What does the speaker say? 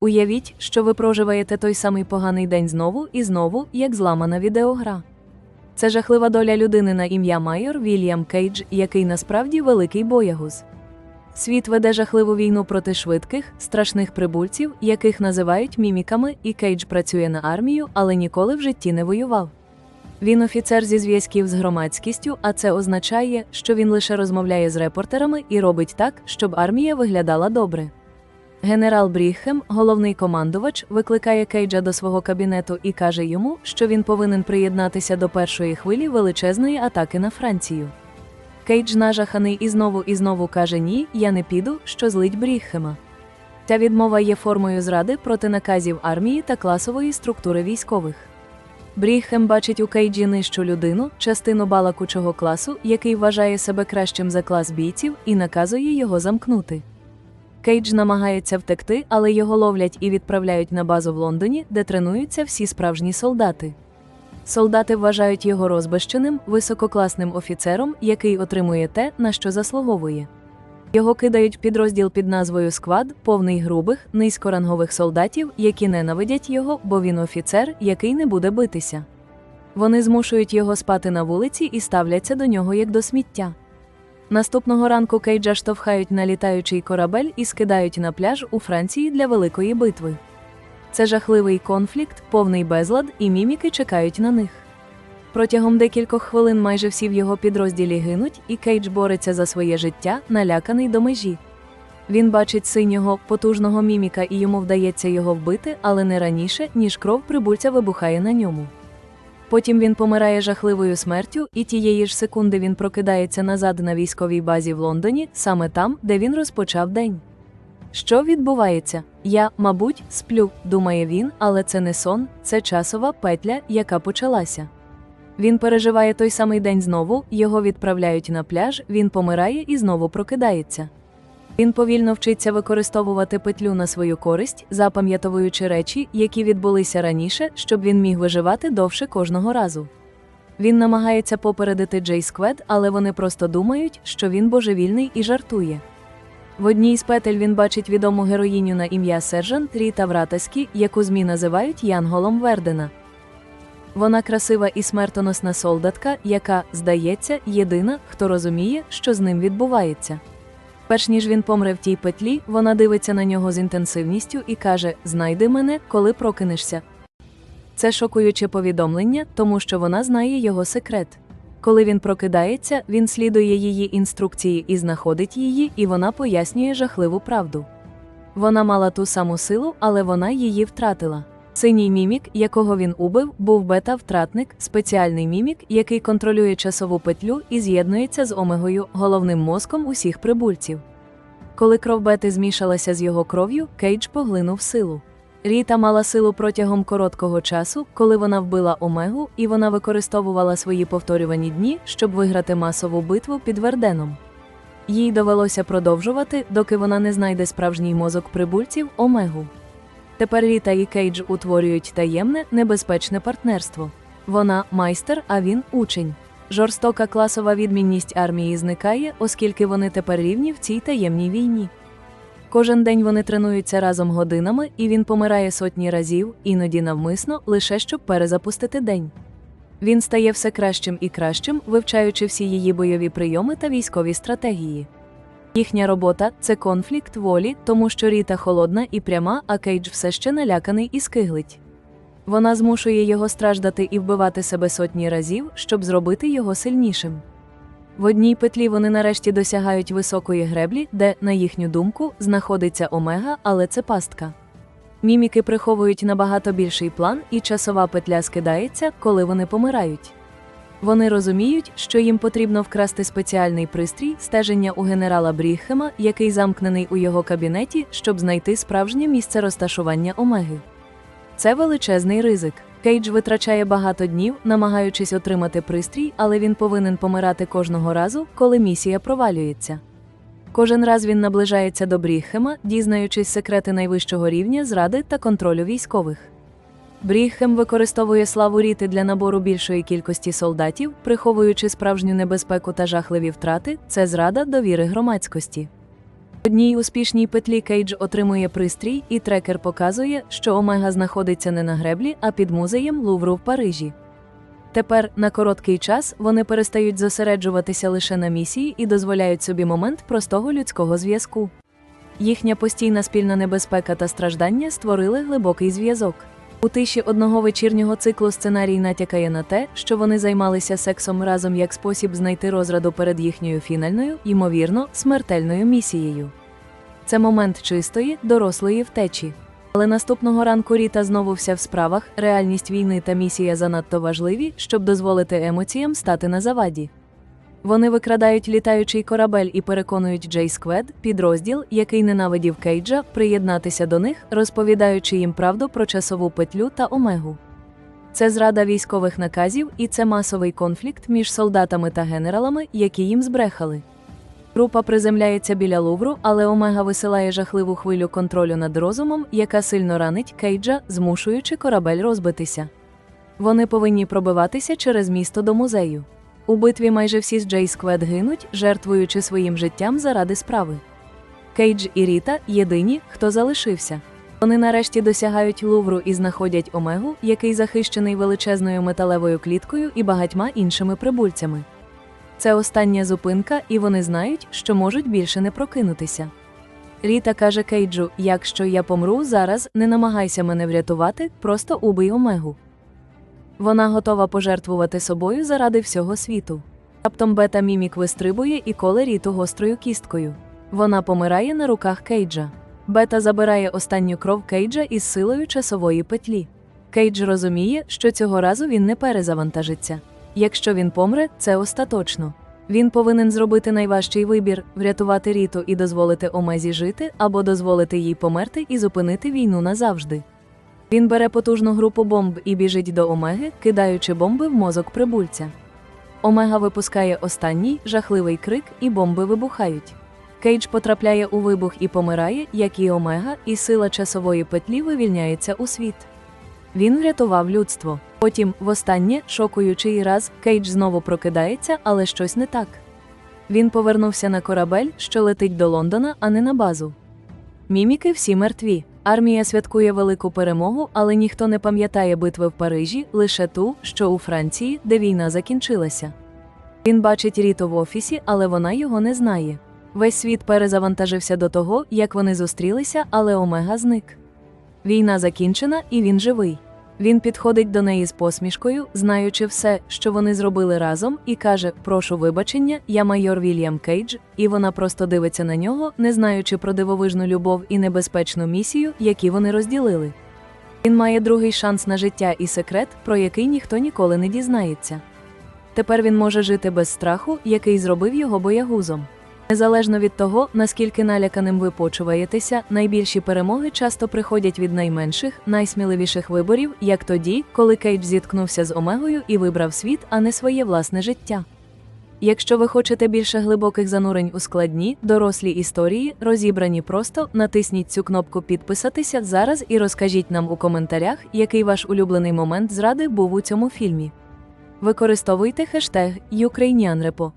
Уявіть, що ви проживаєте той самий поганий день знову і знову, як зламана відеогра. Це жахлива доля людини на ім'я Майор Вільям Кейдж, який насправді великий боягуз. Світ веде жахливу війну проти швидких, страшних прибульців, яких називають міміками, і Кейдж працює на армію, але ніколи в житті не воював. Він офіцер зі зв'язків з громадськістю, а це означає, що він лише розмовляє з репортерами і робить так, щоб армія виглядала добре. Генерал Брігхем, головний командувач, викликає Кейджа до свого кабінету і каже йому, що він повинен приєднатися до першої хвилі величезної атаки на Францію. Кейдж нажаханий і знову і знову каже Ні, я не піду, що злить Брігхема. Ця відмова є формою зради проти наказів армії та класової структури військових. Брігхем бачить у Кейджі нижчу людину, частину балакучого класу, який вважає себе кращим за клас бійців, і наказує його замкнути. Кейдж намагається втекти, але його ловлять і відправляють на базу в Лондоні, де тренуються всі справжні солдати. Солдати вважають його розбещеним, висококласним офіцером, який отримує те, на що заслуговує. Його кидають підрозділ під назвою Сквад, повний грубих, низькорангових солдатів, які ненавидять його, бо він офіцер, який не буде битися. Вони змушують його спати на вулиці і ставляться до нього як до сміття. Наступного ранку Кейджа штовхають на літаючий корабель і скидають на пляж у Франції для великої битви. Це жахливий конфлікт, повний безлад, і міміки чекають на них. Протягом декількох хвилин майже всі в його підрозділі гинуть, і Кейдж бореться за своє життя, наляканий до межі. Він бачить синього, потужного міміка, і йому вдається його вбити, але не раніше, ніж кров прибульця вибухає на ньому. Потім він помирає жахливою смертю, і тієї ж секунди він прокидається назад на військовій базі в Лондоні, саме там, де він розпочав день. Що відбувається? Я, мабуть, сплю, думає він, але це не сон, це часова петля, яка почалася. Він переживає той самий день знову, його відправляють на пляж, він помирає і знову прокидається. Він повільно вчиться використовувати петлю на свою користь, запам'ятовуючи речі, які відбулися раніше, щоб він міг виживати довше кожного разу. Він намагається попередити Джей Сквед, але вони просто думають, що він божевільний і жартує. В одній з петель він бачить відому героїню на ім'я Сержант Ріта Вратаські, яку ЗМІ називають Янголом Вердена. Вона красива і смертоносна солдатка, яка, здається, єдина, хто розуміє, що з ним відбувається. Перш ніж він помре в тій петлі, вона дивиться на нього з інтенсивністю і каже: Знайди мене, коли прокинешся. Це шокуюче повідомлення, тому що вона знає його секрет. Коли він прокидається, він слідує її інструкції і знаходить її, і вона пояснює жахливу правду. Вона мала ту саму силу, але вона її втратила. Синій мімік, якого він убив, був бета-втратник, спеціальний мімік, який контролює часову петлю і з'єднується з омегою, головним мозком усіх прибульців. Коли кров бети змішалася з його кров'ю, Кейдж поглинув силу. Ріта мала силу протягом короткого часу, коли вона вбила омегу, і вона використовувала свої повторювані дні, щоб виграти масову битву під Верденом. Їй довелося продовжувати, доки вона не знайде справжній мозок прибульців омегу. Тепер Ріта і Кейдж утворюють таємне, небезпечне партнерство. Вона майстер, а він учень. Жорстока класова відмінність армії зникає, оскільки вони тепер рівні в цій таємній війні. Кожен день вони тренуються разом годинами, і він помирає сотні разів, іноді навмисно, лише щоб перезапустити день. Він стає все кращим і кращим, вивчаючи всі її бойові прийоми та військові стратегії. Їхня робота це конфлікт волі, тому що Ріта холодна і пряма, а Кейдж все ще наляканий і скиглить. Вона змушує його страждати і вбивати себе сотні разів, щоб зробити його сильнішим. В одній петлі вони нарешті досягають високої греблі, де, на їхню думку, знаходиться омега, але це пастка. Міміки приховують набагато більший план, і часова петля скидається, коли вони помирають. Вони розуміють, що їм потрібно вкрасти спеціальний пристрій стеження у генерала Брігхема, який замкнений у його кабінеті, щоб знайти справжнє місце розташування омеги. Це величезний ризик. Кейдж витрачає багато днів, намагаючись отримати пристрій, але він повинен помирати кожного разу, коли місія провалюється. Кожен раз він наближається до Брігхема, дізнаючись секрети найвищого рівня зради та контролю військових. Брігхем використовує славу Ріти для набору більшої кількості солдатів, приховуючи справжню небезпеку та жахливі втрати, це зрада довіри громадськості. В одній успішній петлі Кейдж отримує пристрій, і трекер показує, що Омега знаходиться не на греблі, а під музеєм Лувру в Парижі. Тепер на короткий час вони перестають зосереджуватися лише на місії і дозволяють собі момент простого людського зв'язку. Їхня постійна спільна небезпека та страждання створили глибокий зв'язок. У тиші одного вечірнього циклу сценарій натякає на те, що вони займалися сексом разом як спосіб знайти розраду перед їхньою фінальною, ймовірно, смертельною місією. Це момент чистої, дорослої втечі. Але наступного ранку Ріта знову вся в справах, реальність війни та місія занадто важливі, щоб дозволити емоціям стати на заваді. Вони викрадають літаючий корабель і переконують Джей Сквед, підрозділ, який ненавидів Кейджа, приєднатися до них, розповідаючи їм правду про часову петлю та омегу. Це зрада військових наказів і це масовий конфлікт між солдатами та генералами, які їм збрехали. Група приземляється біля Лувру, але Омега висилає жахливу хвилю контролю над розумом, яка сильно ранить Кейджа, змушуючи корабель розбитися. Вони повинні пробиватися через місто до музею. У битві майже всі з Джей Сквед гинуть, жертвуючи своїм життям заради справи. Кейдж і Ріта єдині, хто залишився. Вони нарешті досягають Лувру і знаходять Омегу, який захищений величезною металевою кліткою і багатьма іншими прибульцями. Це остання зупинка, і вони знають, що можуть більше не прокинутися. Ріта каже Кейджу: якщо я помру зараз, не намагайся мене врятувати, просто убий Омегу. Вона готова пожертвувати собою заради всього світу. Раптом бета мімік вистрибує і коле Ріту гострою кісткою. Вона помирає на руках Кейджа. Бета забирає останню кров Кейджа із силою часової петлі. Кейдж розуміє, що цього разу він не перезавантажиться. Якщо він помре, це остаточно. Він повинен зробити найважчий вибір врятувати Ріту і дозволити Омезі жити, або дозволити їй померти і зупинити війну назавжди. Він бере потужну групу бомб і біжить до Омеги, кидаючи бомби в мозок прибульця. Омега випускає останній жахливий крик, і бомби вибухають. Кейдж потрапляє у вибух і помирає, як і Омега, і сила часової петлі вивільняється у світ. Він врятував людство. Потім, востаннє, шокуючий раз, Кейдж знову прокидається, але щось не так. Він повернувся на корабель, що летить до Лондона, а не на базу. Міміки всі мертві. Армія святкує велику перемогу, але ніхто не пам'ятає битви в Парижі, лише ту, що у Франції, де війна закінчилася. Він бачить Ріту в офісі, але вона його не знає. Весь світ перезавантажився до того, як вони зустрілися, але Омега зник. Війна закінчена, і він живий. Він підходить до неї з посмішкою, знаючи все, що вони зробили разом, і каже: Прошу вибачення, я майор Вільям Кейдж, і вона просто дивиться на нього, не знаючи про дивовижну любов і небезпечну місію, які вони розділили. Він має другий шанс на життя і секрет, про який ніхто ніколи не дізнається. Тепер він може жити без страху, який зробив його боягузом. Незалежно від того, наскільки наляканим ви почуваєтеся, найбільші перемоги часто приходять від найменших, найсміливіших виборів, як тоді, коли Кейдж зіткнувся з Омегою і вибрав світ, а не своє власне життя. Якщо ви хочете більше глибоких занурень у складні, дорослі історії, розібрані просто, натисніть цю кнопку підписатися зараз і розкажіть нам у коментарях, який ваш улюблений момент зради був у цьому фільмі. Використовуйте хештег «Ukrainianrepo».